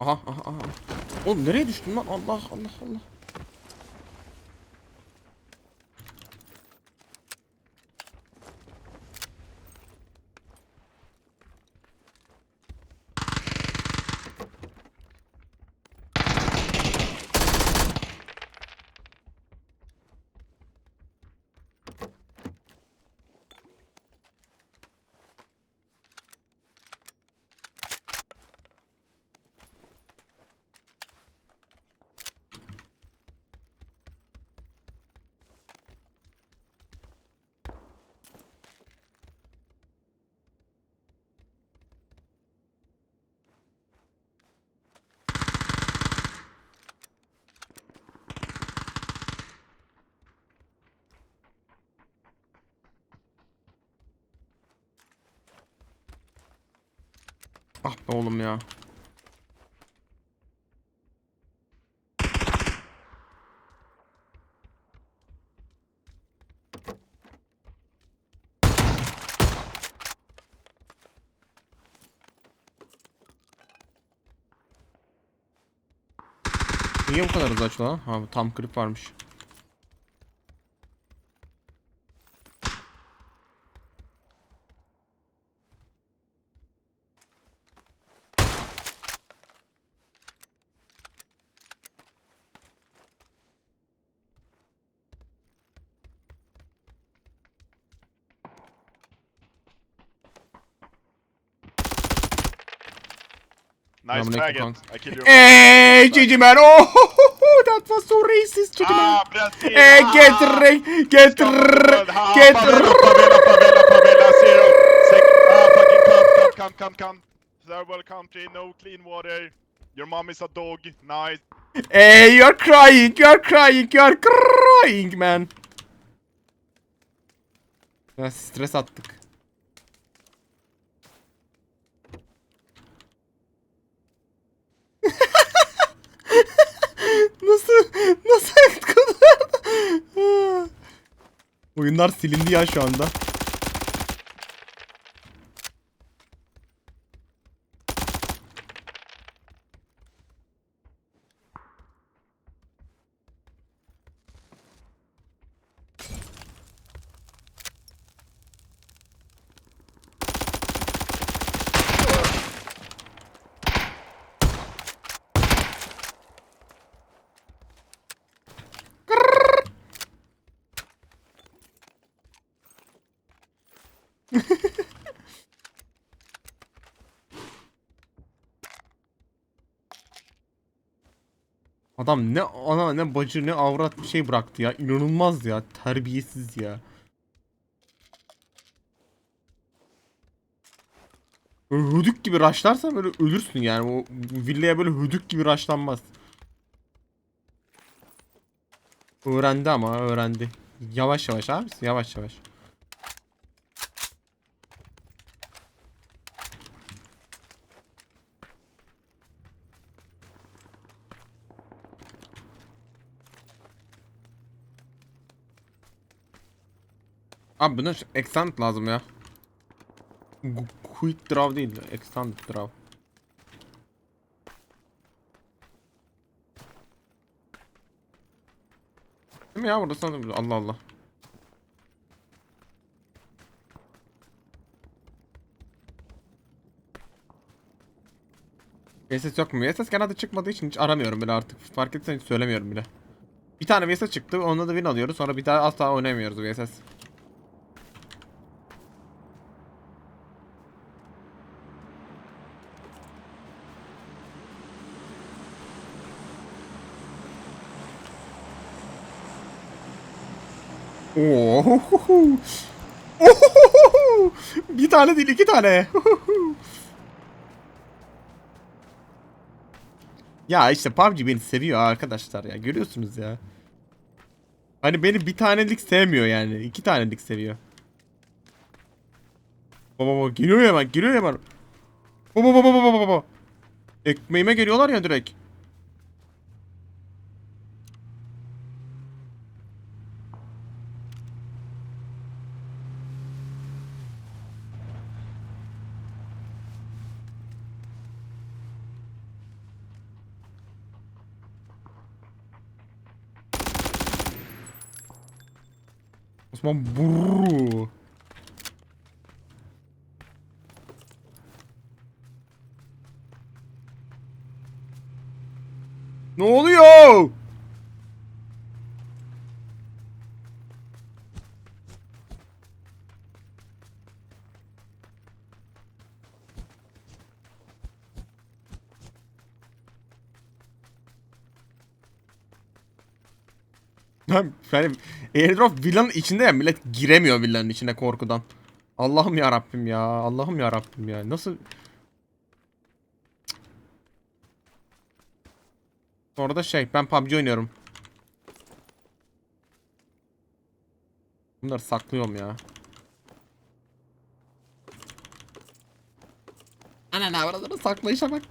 Aha aha aha. Oğlum nereye düştün lan? Allah Allah Allah. Ah be oğlum ya. Niye bu kadar hızlı açıyor lan? Ha tam grip varmış. Nice Selamünaleyküm faggot. I killed your Hey, GG man. Oh, that was so racist, GG man. Ah! Hey, ah! get re, get r, Ah, get favela, r. favela, favela, favela, zero. Sec ah, fucking come, come, come, come, come. Third world country, no clean water. Your mom is a dog. Nice. Hey, you're crying, you're crying, you're crying man. Ya stres attık. nasıl nasıl kadar? Oyunlar silindi ya şu anda. Adam ne ana ne bacı ne avrat bir şey bıraktı ya. İnanılmaz ya. Terbiyesiz ya. Böyle hödük gibi raşlarsan böyle ölürsün yani. O villaya böyle hödük gibi raşlanmaz. Öğrendi ama öğrendi. Yavaş yavaş abi yavaş yavaş. Abi buna extend lazım ya. Gu- Quick draw değil, extend draw. Değil mi ya burası Allah Allah. VSS yok mu? VSS genelde çıkmadığı için hiç aramıyorum bile artık. Fark etsen hiç söylemiyorum bile. Bir tane VSS çıktı, onda da win alıyoruz. Sonra bir daha asla oynayamıyoruz VSS. Oo. Bir tane değil iki tane. ya işte PUBG beni seviyor arkadaşlar ya görüyorsunuz ya. Hani beni bir tanelik sevmiyor yani. iki tanelik seviyor. Baba baba geliyor hemen geliyor hemen. Baba baba baba baba. Ekmeğime geliyorlar ya direkt. Osman burru. Ne oluyor? Benim airdrop villanın içinde ya millet giremiyor villanın içine korkudan. Allah'ım ya Rabbim ya. Allah'ım ya Rabbim ya. Nasıl Sonra da şey ben PUBG oynuyorum. Bunları saklıyorum ya. Ana ne araları saklayışa bak.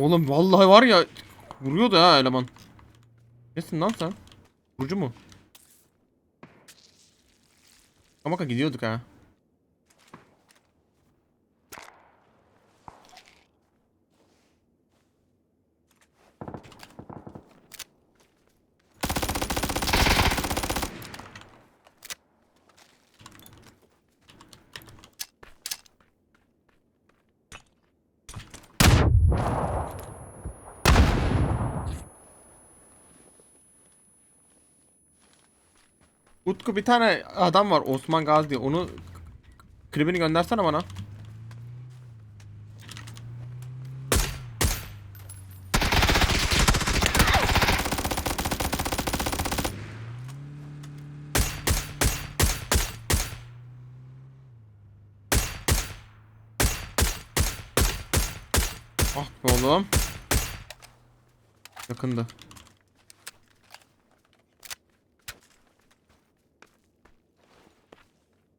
Oğlum vallahi var ya vuruyordu ha eleman. Nesin lan sen? Vurucu mu? Ama gidiyorduk ha. Utku bir tane adam var Osman Gazi diye. Onu klibini göndersene bana. Ah be oğlum. Yakındı.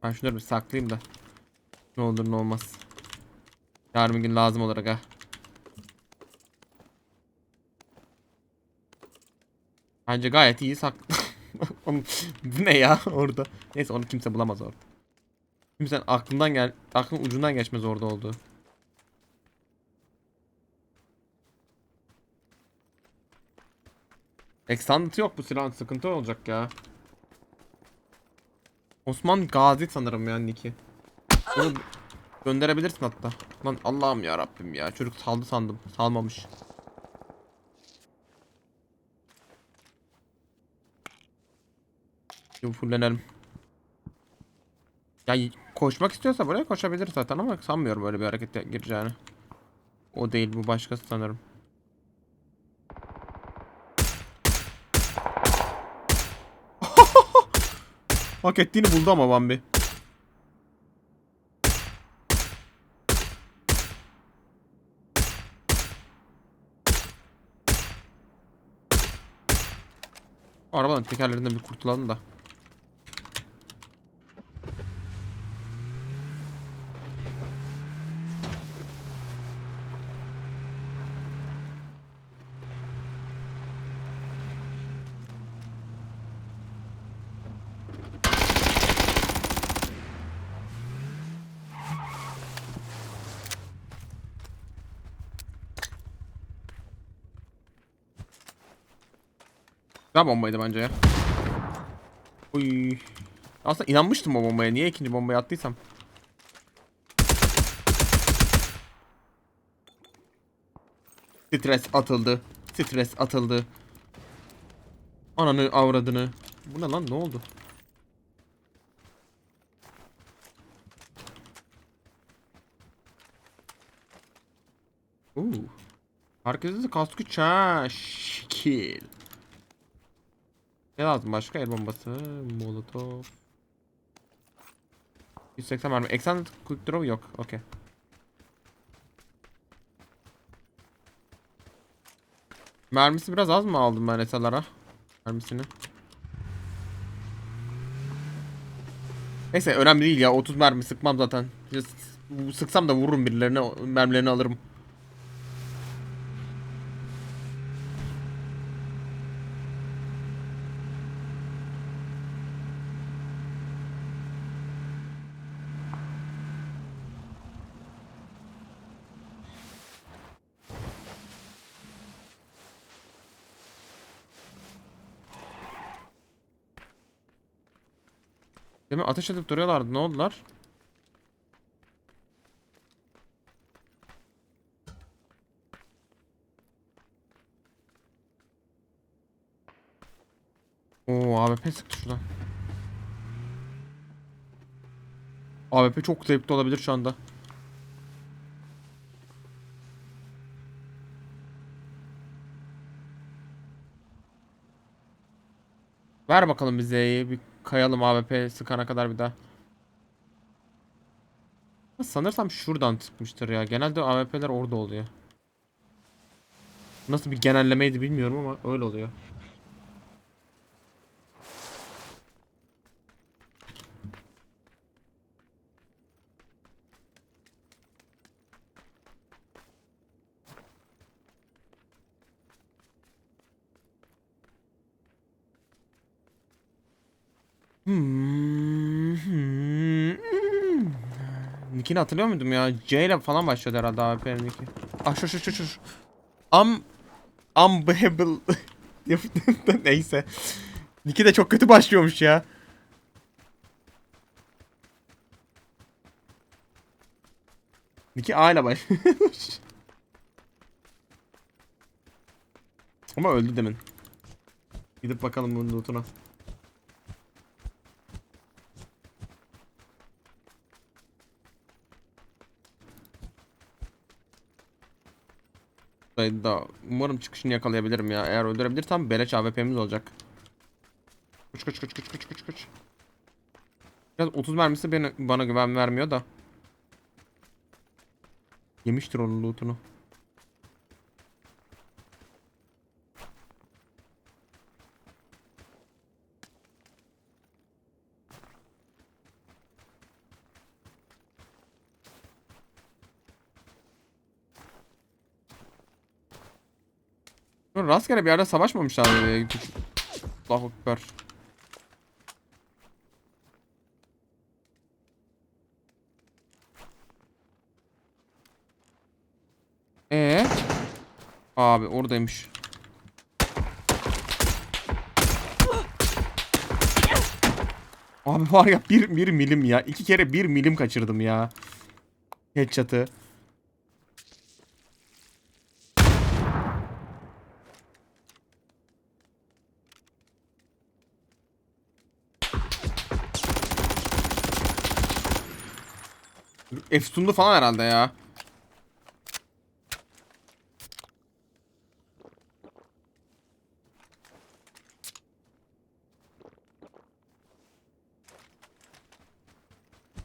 Ben şunları bir saklayayım da. Ne olur ne olmaz. Yarın gün lazım olarak ha. Bence gayet iyi saklı. Oğlum, Bu ne ya orada? Neyse onu kimse bulamaz orada. Kimsenin aklından gel, aklın ucundan geçmez orada olduğu. Extended yok bu silahın sıkıntı olacak ya. Osman Gazi sanırım yani Niki. Onu gönderebilirsin hatta. Lan Allah'ım ya Rabbim ya. Çocuk saldı sandım. Salmamış. Şimdi fullenelim. Ya koşmak istiyorsa buraya koşabilir zaten ama sanmıyorum böyle bir harekete gireceğini. O değil bu başkası sanırım. Hak ettiğini buldu ama Bambi. Arabanın tekerlerinden bir kurtulalım da. Güzel bombaydı bence ya. Uy. Aslında inanmıştım o bombaya. Niye ikinci bombayı attıysam. Stres atıldı. Stres atıldı. Ananı avradını. Bu ne lan ne oldu? Oo. Herkese de kaskı ça şekil. Ne lazım başka? El bombası, molotov. 180 mermi. Extended quick draw yok. Okey. Mermisi biraz az mı aldım ben SLR'a? Mermisini. Neyse önemli değil ya. 30 mermi sıkmam zaten. Sıksam da vururum birilerine. Mermilerini alırım. Demin ateş edip duruyorlardı. Ne oldular? Oo AWP sıktı şuradan. AWP çok zevkli olabilir şu anda. Ver bakalım bize bir kayalım AWP sıkana kadar bir daha. Sanırsam şuradan çıkmıştır ya. Genelde AWP'ler orada oluyor. Nasıl bir genellemeydi bilmiyorum ama öyle oluyor. Nick'ini hatırlıyor muydum ya? C ile falan başlıyordu herhalde AWP'nin Nick'i. Ah şu şu şu şu. Am Unbearable. Neyse. Nick'i de çok kötü başlıyormuş ya. Nick'i A ile başlıyormuş. Ama öldü demin. Gidip bakalım bunun lootuna. Da umarım çıkışını yakalayabilirim ya. Eğer öldürebilirsem beleş AWP'miz olacak. Kuç kuç kuç kuç kuç kuç kuç. Biraz 30 mermisi beni, bana güven vermiyor da. Yemiştir onun lootunu. Böyle Rastgele bir yerde savaşmamışlar böyle. Küçük. Allahu Ekber. Ee? Abi oradaymış. Abi var ya bir, bir milim ya. iki kere bir milim kaçırdım ya. Headshot'ı. Efsunlu falan herhalde ya.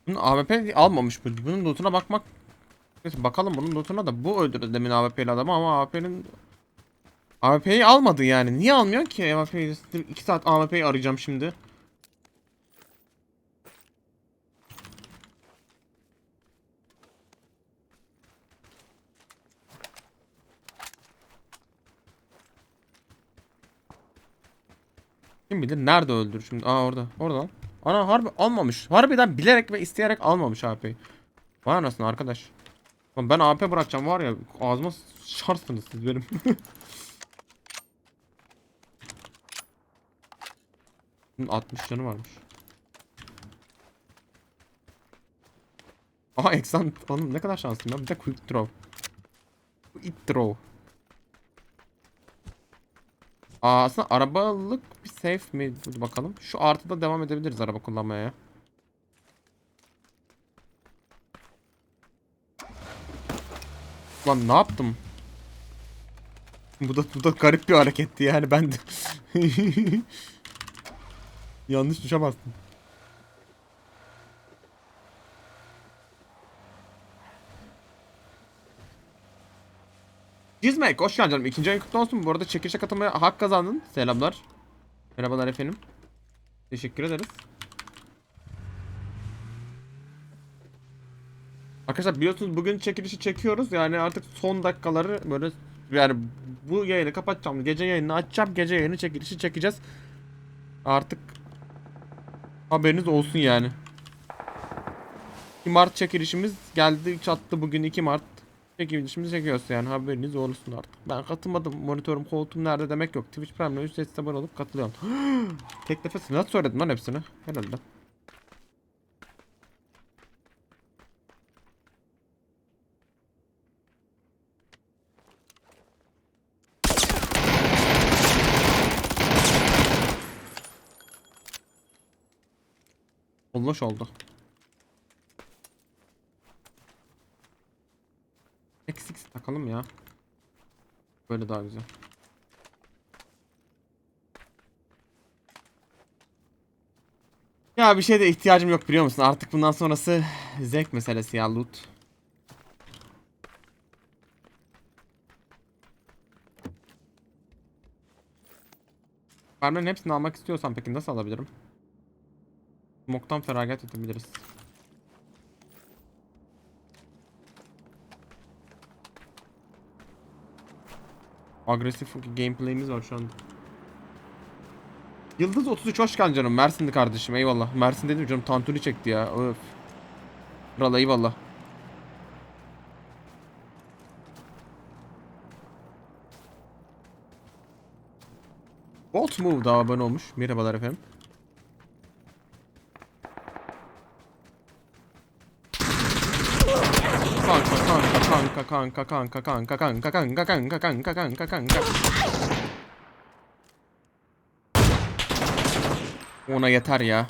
Bunun AWP almamış bu. Bunun lootuna bakmak Neyse bakalım bunun lootuna da bu öldürdü demin AWP'li adamı ama AWP'nin AWP'yi almadı yani. Niye almıyor ki AWP'yi? 2 saat AWP'yi arayacağım şimdi. Kim bilir nerede öldür şimdi. Aa orada. Orada. Ana harbi almamış. Harbiden bilerek ve isteyerek almamış AP'yi. Vay anasını arkadaş. Lan ben AP bırakacağım var ya ağzıma şarsınız siz benim. Bunun 60 canı varmış. Aha Exant oğlum ne kadar şanslıyım ya. Bir de quick draw. Quick draw. Aa, aslında arabalık bir safe mi? Dur bakalım. Şu artıda devam edebiliriz araba kullanmaya ya. Lan ne yaptım? Bu da, bu da garip bir hareketti yani ben de. Yanlış düşemezdim. Cizmek hoş geldin canım. İkinci ayın kutlu olsun. Bu arada çekilişe katılmaya hak kazandın. Selamlar. Merhabalar efendim. Teşekkür ederiz. Arkadaşlar biliyorsunuz bugün çekilişi çekiyoruz. Yani artık son dakikaları böyle yani bu yayını kapatacağım. Gece yayını açacağım. Gece yayını çekilişi çekeceğiz. Artık haberiniz olsun yani. 2 Mart çekilişimiz geldi çattı bugün 2 Mart. Çekim şimdi çekiyoruz yani haberiniz olsun artık. Ben katılmadım. Monitörüm koltuğum nerede demek yok. Twitch Prime'le ücretsiz abone olup katılıyorum. Tek nefes nasıl söyledim lan hepsini? Herhalde. Olmuş oldu. Eksik takalım ya. Böyle daha güzel. Ya bir şeye de ihtiyacım yok biliyor musun? Artık bundan sonrası zevk meselesi ya loot. Mermilerin hepsini almak istiyorsam peki nasıl alabilirim? Smoke'tan feragat edebiliriz. Agresif gameplay'imiz var şu anda. Yıldız 33 hoş geldin canım. Mersin'di kardeşim eyvallah. Mersin dedim canım tantuni çekti ya. Öf. Kral eyvallah. Bolt Move daha abone olmuş. Merhabalar efendim. Kanka kanka kanka kanka kanka kanka kanka kanka kanka kanka kanka Ona yeter ya.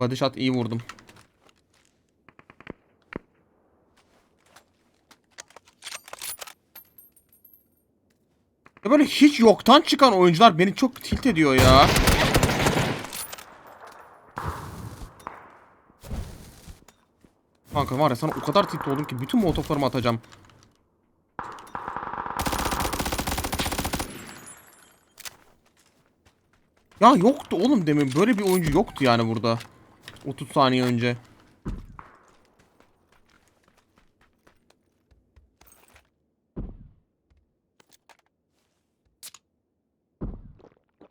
Body iyi vurdum. Ya böyle hiç yoktan çıkan oyuncular beni çok tilt ediyor ya. Kanka var ya sana o kadar tilt oldum ki bütün molotoflarımı atacağım. Ya yoktu oğlum demin böyle bir oyuncu yoktu yani burada. 30 saniye önce.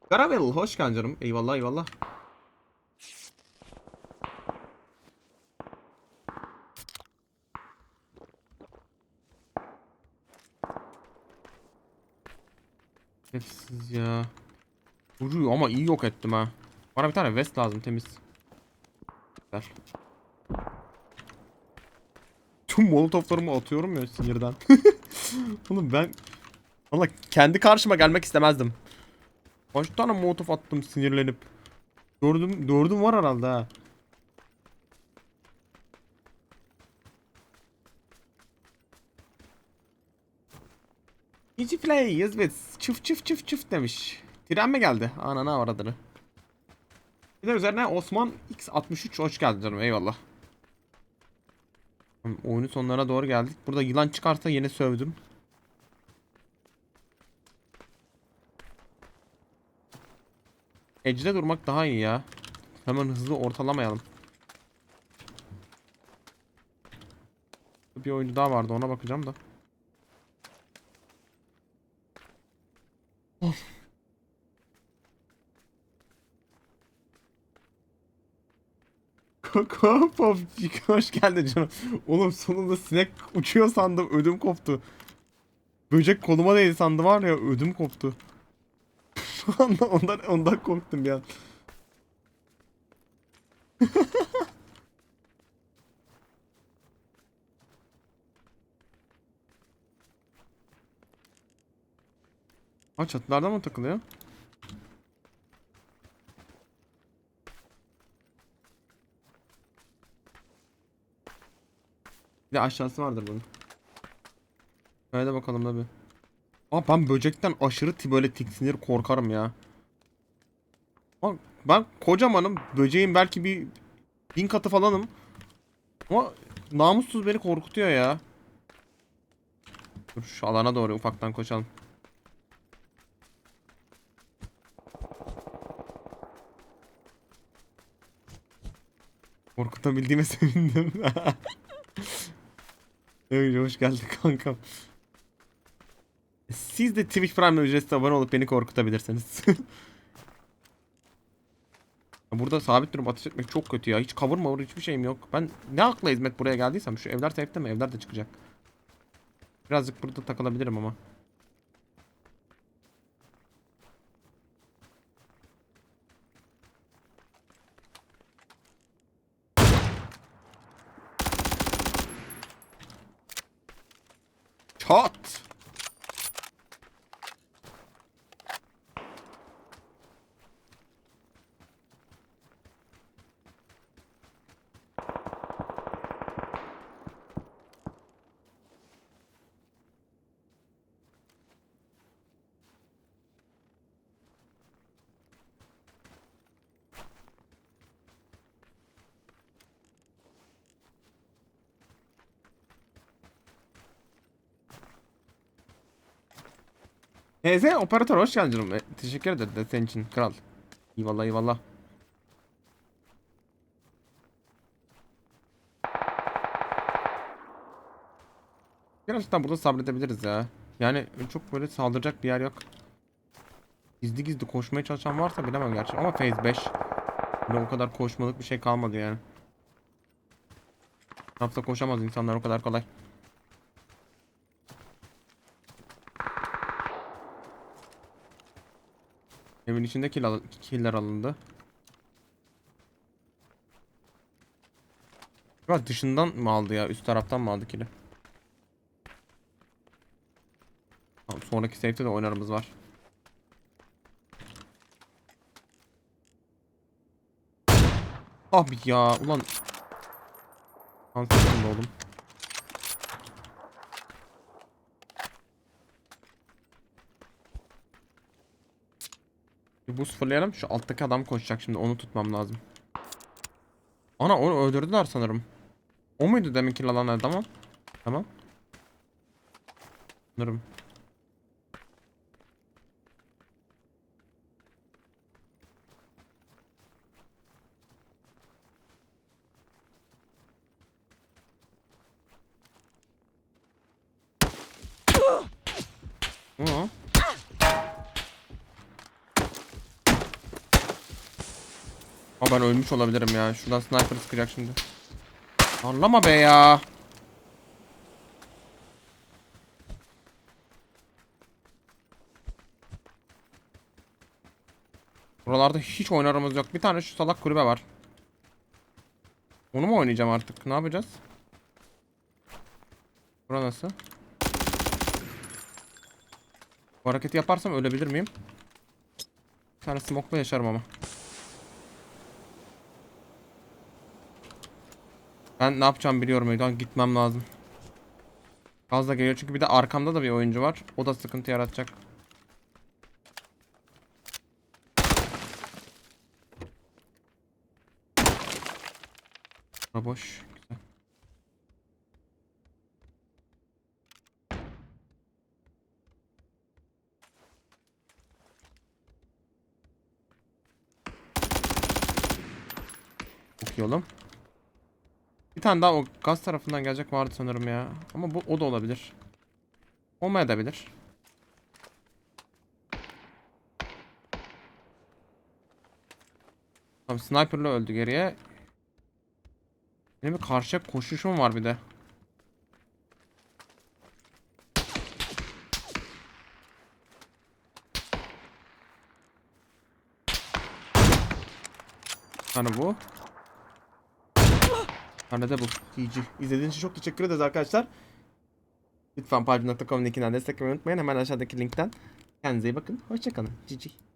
Garavel hoş geldin canım. Eyvallah eyvallah. Hepsiz ya. Vuruyor ama iyi yok ettim ha. Bana bir tane vest lazım temiz. Ver. Tüm molotoflarımı atıyorum ya sinirden. Oğlum ben Valla kendi karşıma gelmek istemezdim. Kaç tane molotof attım sinirlenip. Dördüm, dördüm var herhalde ha. Easy play yes Çıf çıf çıf çıf demiş. Tren mi geldi? Anana aradını. Bir de üzerine Osman X63 hoş geldin canım eyvallah. Oyunun sonlarına doğru geldik. Burada yılan çıkarsa yine sövdüm. Edge'de durmak daha iyi ya. Hemen hızlı ortalamayalım. Bir oyuncu daha vardı ona bakacağım da. Koko PUBG hoş geldin canım. Oğlum sonunda sinek uçuyor sandım ödüm koptu. Böcek koluma değdi sandım var ya ödüm koptu. ondan, ondan, ondan korktum bir an. Ha çatılarda mı takılıyor? Bir de aşağısı vardır bunun. Şöyle bakalım da bir. Aa ben böcekten aşırı böyle tiksinir korkarım ya. Aa, ben kocamanım. Böceğin belki bir bin katı falanım. Ama namussuz beni korkutuyor ya. Dur şu alana doğru ufaktan koşalım. Korkutabildiğime sevindim. Evet, hoş geldin kankam. Siz de Twitch Prime'le ücretsiz abone olup beni korkutabilirsiniz. Burada sabit durup ateş etmek çok kötü ya. Hiç cover mavur hiçbir şeyim yok. Ben ne akla hizmet buraya geldiysem şu evler safe'de mi? Evler de çıkacak. Birazcık burada takılabilirim ama. Teyze operatör hoş geldin canım. E, teşekkür ederim de senin için kral. Eyvallah eyvallah. Gerçekten burada sabredebiliriz ya. Yani çok böyle saldıracak bir yer yok. Gizli gizli koşmaya çalışan varsa bilemem gerçi ama phase 5. Böyle o kadar koşmalık bir şey kalmadı yani. Hafta koşamaz insanlar o kadar kolay. Evin içinde kill killer alındı. Acaba dışından mı aldı ya? Üst taraftan mı aldı kill'i? Tamam, sonraki safe'de de oynarımız var. Abi ya ulan. Ansızın oğlum. Bir boost fırlayalım. Şu alttaki adam koşacak şimdi. Onu tutmam lazım. Ana onu öldürdüler sanırım. O muydu deminki alan adam? Tamam. Sanırım. Aa. Aa ben ölmüş olabilirim ya. Şuradan sniper sıkacak şimdi. Anlama be ya. Buralarda hiç oynarımız yok. Bir tane şu salak kulübe var. Onu mu oynayacağım artık? Ne yapacağız? Bura nasıl? Bu hareketi yaparsam ölebilir miyim? Bir tane smoke'la yaşarım ama. Ben ne yapacağım biliyorum Eydan. Gitmem lazım. Fazla geliyor çünkü bir de arkamda da bir oyuncu var. O da sıkıntı yaratacak. Bura boş. Güzel. Oğlum. Bir tane daha o gaz tarafından gelecek vardı sanırım ya. Ama bu o da olabilir. Olmayabilir. Tamam sniper'la öldü geriye. Benim bir karşıya koşuşum var bir de. Tane bu. De bu. GG. İzlediğiniz için çok teşekkür ederiz arkadaşlar. Lütfen pubg.com linkinden desteklemeyi unutmayın. Hemen aşağıdaki linkten. Kendinize iyi bakın. Hoşçakalın. GG.